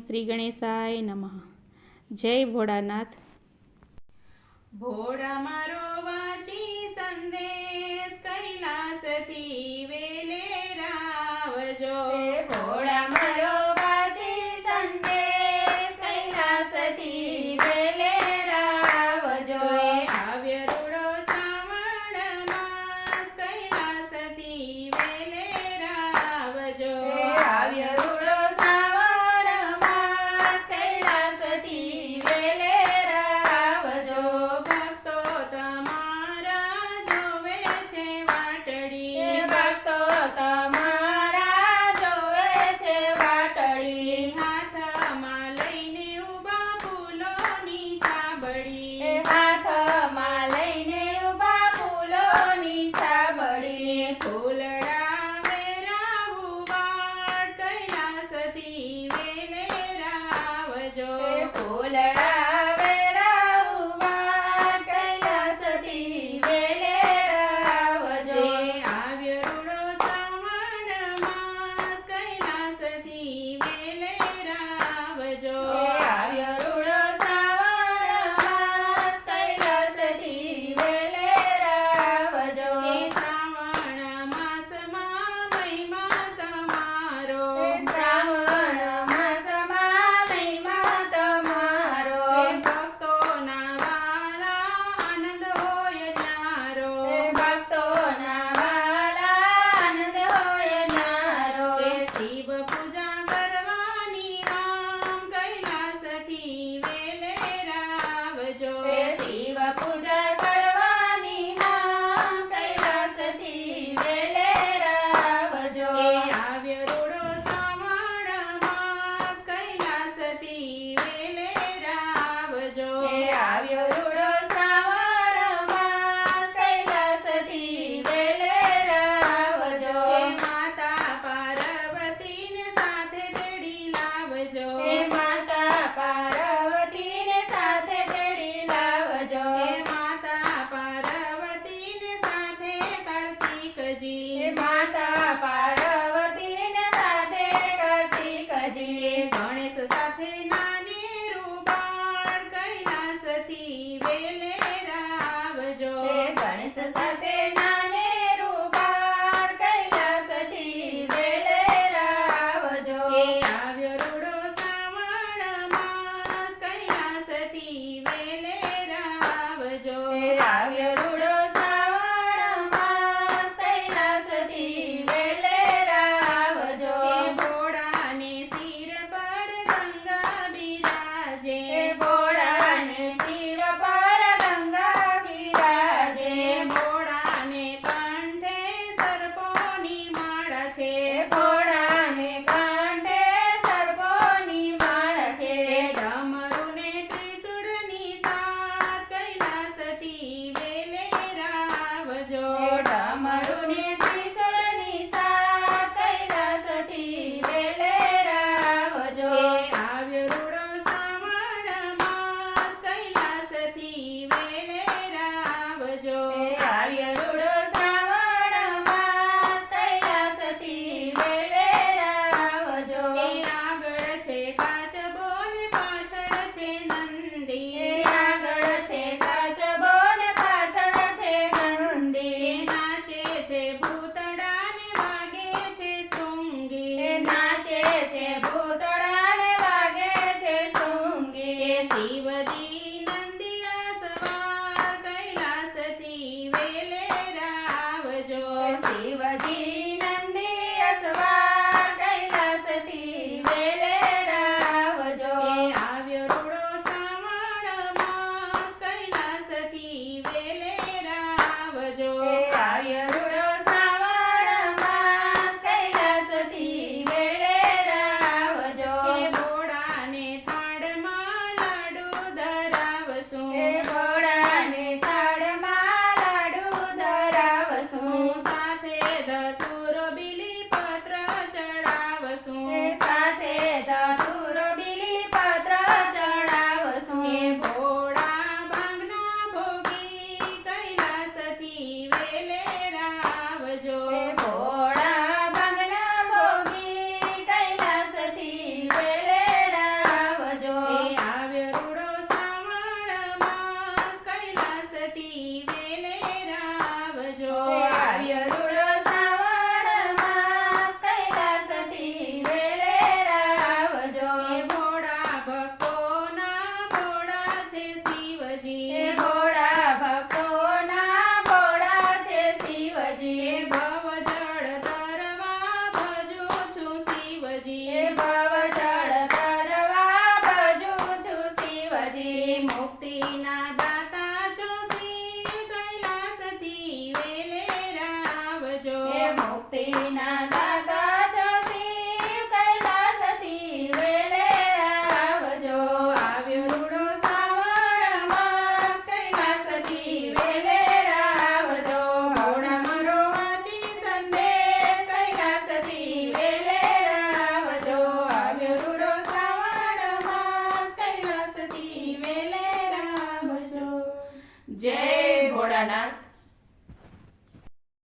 શ્રી ગણેશાય નમઃ. જય ભોળાનાથ. ભોળા મારો વાચી સંદેશ કૈલાસથી વે કરતી માતા પાર્વતી સાથે કરતી કજી. ગણેશ સાથે નાની રૂપાળ કૈલાસથી વેલે રાવજો. ગણેશ ના દાતા છો શ્રી કૈલાસથી વેલે રાવજો. મુક્તિના દાતા